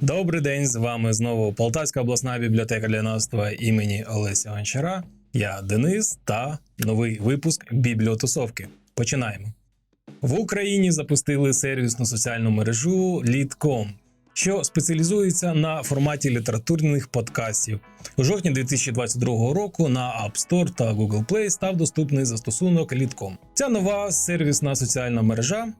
Добрий день, з вами знову Полтавська обласна бібліотека лінавства імені Олеся Гончара. Я Денис та новий випуск бібліотусовки. Починаємо. В Україні запустили сервісну соціальну мережу Lead.com, що спеціалізується на форматі літературних подкастів. У жовтні 2022 року на App Store та Google Play став доступний застосунок Lead.com. Ця нова сервісна соціальна мережа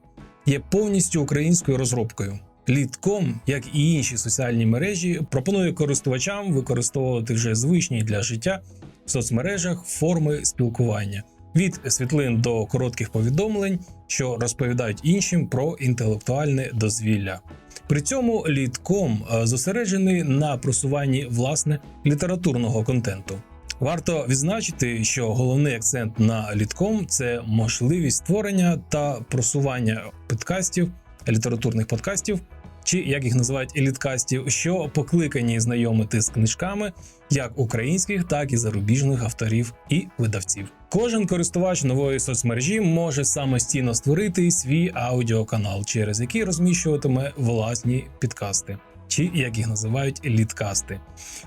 є повністю українською розробкою. Lead.com, як і інші соціальні мережі, пропонує користувачам використовувати вже звичні для життя в соцмережах форми спілкування від світлин до коротких повідомлень, що розповідають іншим про інтелектуальне дозвілля. При цьому Lead.com е, зосереджений на просуванні власне літературного контенту. Варто відзначити, що головний акцент на Lead.com – це можливість створення та просування подкастів, літературних подкастів, чи як їх називають еліткастів, що покликані знайомити з книжками як українських, так і зарубіжних авторів і видавців. Кожен користувач нової соцмережі може самостійно створити свій аудіоканал, через який розміщуватиме власні підкасти. Чи як їх називають літкасти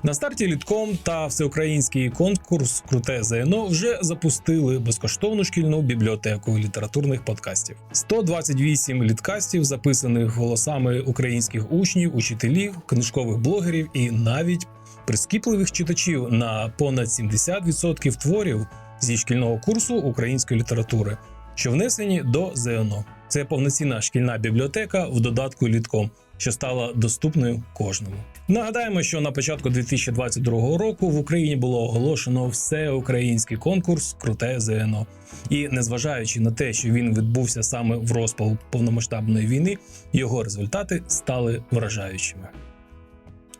на старті літком та всеукраїнський конкурс Круте ЗНО вже запустили безкоштовну шкільну бібліотеку літературних подкастів. 128 літкастів, записаних голосами українських учнів, учителів, книжкових блогерів і навіть прискіпливих читачів на понад 70% творів зі шкільного курсу української літератури, що внесені до ЗНО. Це повноцінна шкільна бібліотека в додатку літком, що стала доступною кожному. Нагадаємо, що на початку 2022 року в Україні було оголошено всеукраїнський конкурс Круте ЗНО. І незважаючи на те, що він відбувся саме в розпал повномасштабної війни, його результати стали вражаючими.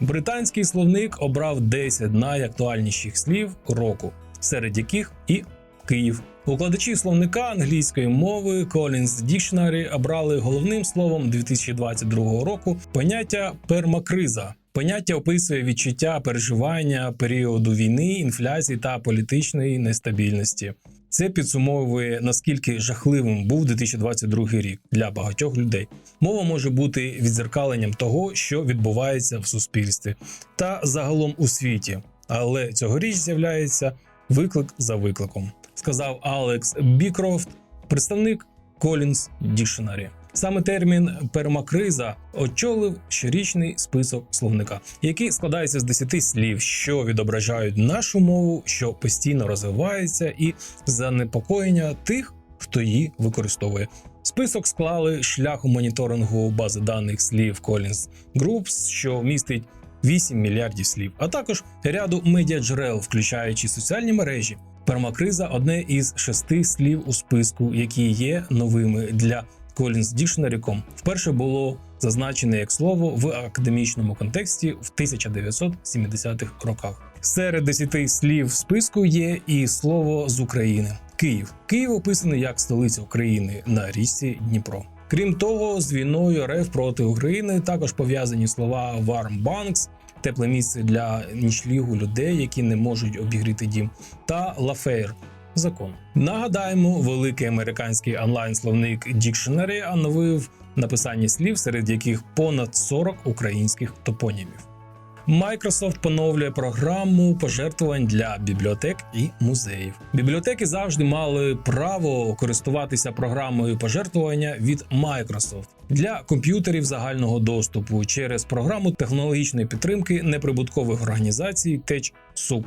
Британський словник обрав 10 найактуальніших слів року, серед яких і Київ. Укладачі словника англійської мови Collins Dictionary обрали головним словом 2022 року поняття пермакриза. Поняття описує відчуття переживання періоду війни, інфляції та політичної нестабільності. Це підсумовує наскільки жахливим був 2022 рік для багатьох людей. Мова може бути відзеркаленням того, що відбувається в суспільстві та загалом у світі. Але цьогоріч з'являється виклик за викликом, сказав Алекс Бікрофт, представник Collins Dictionary. Саме термін пермакриза очолив щорічний список словника, який складається з 10 слів, що відображають нашу мову, що постійно розвивається, і занепокоєння тих, хто її використовує. Список склали шляхом моніторингу бази даних слів Collins Groups, що містить 8 мільярдів слів, а також ряду медіаджерел, включаючи соціальні мережі. Пермакриза одне із шести слів у списку, які є новими для Collins Dictionary.com. Вперше було зазначене як слово в академічному контексті в 1970-х роках. Серед десяти слів списку є і слово з України Київ. Київ описаний як столиця України на річці Дніпро. Крім того, з війною РФ проти України також пов'язані слова Warm Banks, тепле місце для нічлігу людей, які не можуть обігріти дім, та Лафейр. Закон нагадаємо, великий американський онлайн-словник Dictionary оновив написання слів, серед яких понад 40 українських топонімів. Microsoft поновлює програму пожертвувань для бібліотек і музеїв. Бібліотеки завжди мали право користуватися програмою пожертвування від Microsoft для комп'ютерів загального доступу через програму технологічної підтримки неприбуткових організацій TechSoup.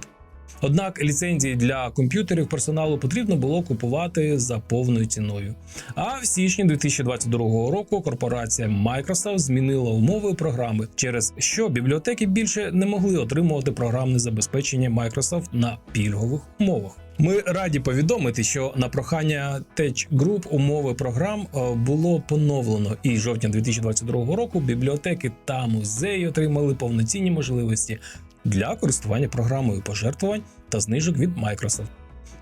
Однак ліцензії для комп'ютерів персоналу потрібно було купувати за повною ціною. А в січні 2022 року корпорація Microsoft змінила умови програми, через що бібліотеки більше не могли отримувати програмне забезпечення Microsoft на пільгових умовах. Ми раді повідомити, що на прохання Tech Group умови програм е, було поновлено, і жовтня 2022 року бібліотеки та музеї отримали повноцінні можливості для користування програмою пожертвувань та знижок від Microsoft.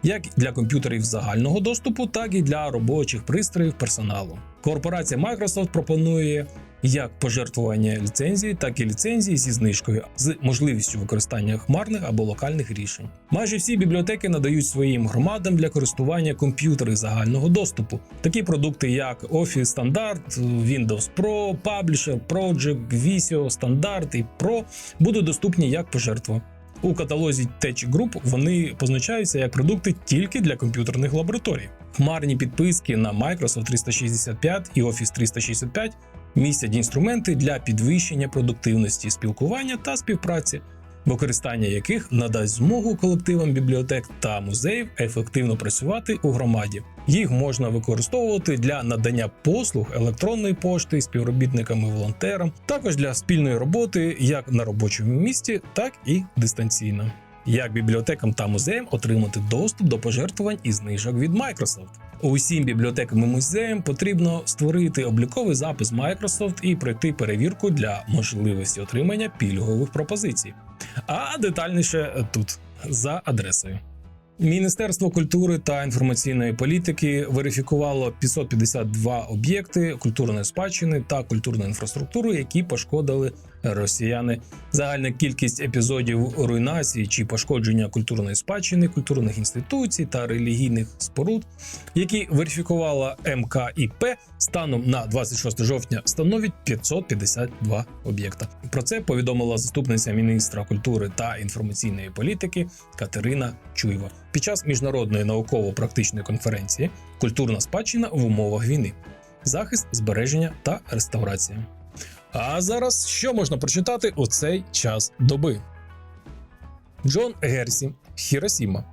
як для комп'ютерів загального доступу, так і для робочих пристроїв персоналу. Корпорація Microsoft пропонує як пожертвування ліцензії, так і ліцензії зі знижкою з можливістю використання хмарних або локальних рішень. Майже всі бібліотеки надають своїм громадам для користування комп'ютери загального доступу. Такі продукти, як Office Standard, Windows Pro, Publisher, Project, Visio, Standard і Pro будуть доступні як пожертва. У каталозі Tech Group вони позначаються як продукти тільки для комп'ютерних лабораторій. Хмарні підписки на Microsoft 365 і Office 365 містять інструменти для підвищення продуктивності спілкування та співпраці, використання яких надасть змогу колективам бібліотек та музеїв ефективно працювати у громаді. Їх можна використовувати для надання послуг електронної пошти співробітниками волонтерам, також для спільної роботи як на робочому місці, так і дистанційно. Як бібліотекам та музеям отримати доступ до пожертвувань і знижок від Microsoft. Усім бібліотекам і музеям потрібно створити обліковий запис Microsoft і пройти перевірку для можливості отримання пільгових пропозицій. А детальніше тут за адресою. Міністерство культури та інформаційної політики верифікувало 552 об'єкти культурної спадщини та культурної інфраструктури, які пошкодили росіяни. Загальна кількість епізодів руйнації чи пошкодження культурної спадщини, культурних інституцій та релігійних споруд, які верифікувала МКІП станом на 26 жовтня, становить 552 об'єкта. Про це повідомила заступниця міністра культури та інформаційної політики Катерина Чуєва під час міжнародної науково-практичної конференції Культурна спадщина в умовах війни, захист, збереження та реставрація. А зараз що можна прочитати у цей час доби? Джон Герсі Хіросіма.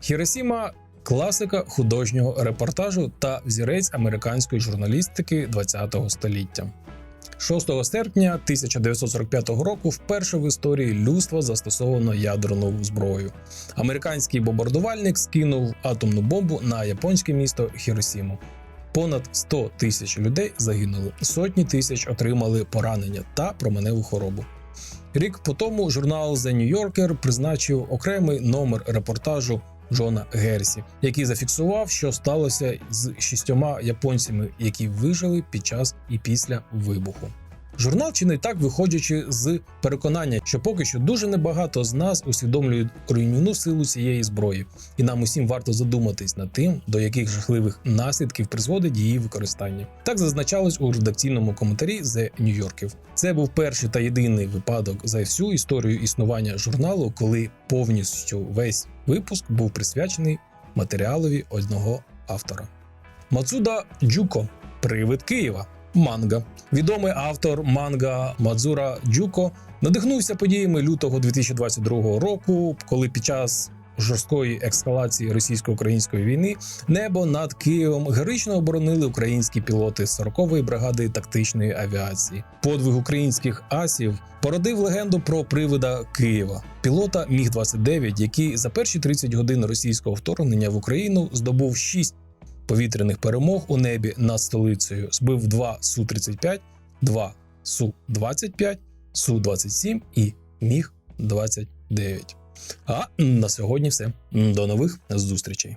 Хіросіма класика художнього репортажу та взірець американської журналістики ХХ століття. 6 серпня 1945 року вперше в історії людства застосовано ядерну зброю. Американський бомбардувальник скинув атомну бомбу на японське місто Хіросіму. Понад 100 тисяч людей загинули, сотні тисяч отримали поранення та променеву хворобу. Рік по тому журнал The New Yorker призначив окремий номер репортажу Джона Герсі, який зафіксував, що сталося з шістьома японцями, які вижили під час і після вибуху. Журнал чинить так, виходячи з переконання, що поки що дуже небагато з нас усвідомлюють руйнівну силу цієї зброї, і нам усім варто задуматись над тим, до яких жахливих наслідків призводить її використання. Так зазначалось у редакційному коментарі The New Yorker. Це був перший та єдиний випадок за всю історію існування журналу, коли повністю весь випуск був присвячений матеріалові одного автора. Мацуда Джуко Привид Києва. Манга. Відомий автор манга Мадзура Джуко надихнувся подіями лютого 2022 року, коли під час жорсткої ескалації російсько-української війни небо над Києвом героїчно оборонили українські пілоти 40-ї бригади тактичної авіації. Подвиг українських асів породив легенду про привида Києва, пілота Міг 29 який за перші 30 годин російського вторгнення в Україну здобув 6 повітряних перемог у небі над столицею збив 2 Су-35, 2 Су-25, Су-27 і Міг 29. А на сьогодні все. До нових зустрічей.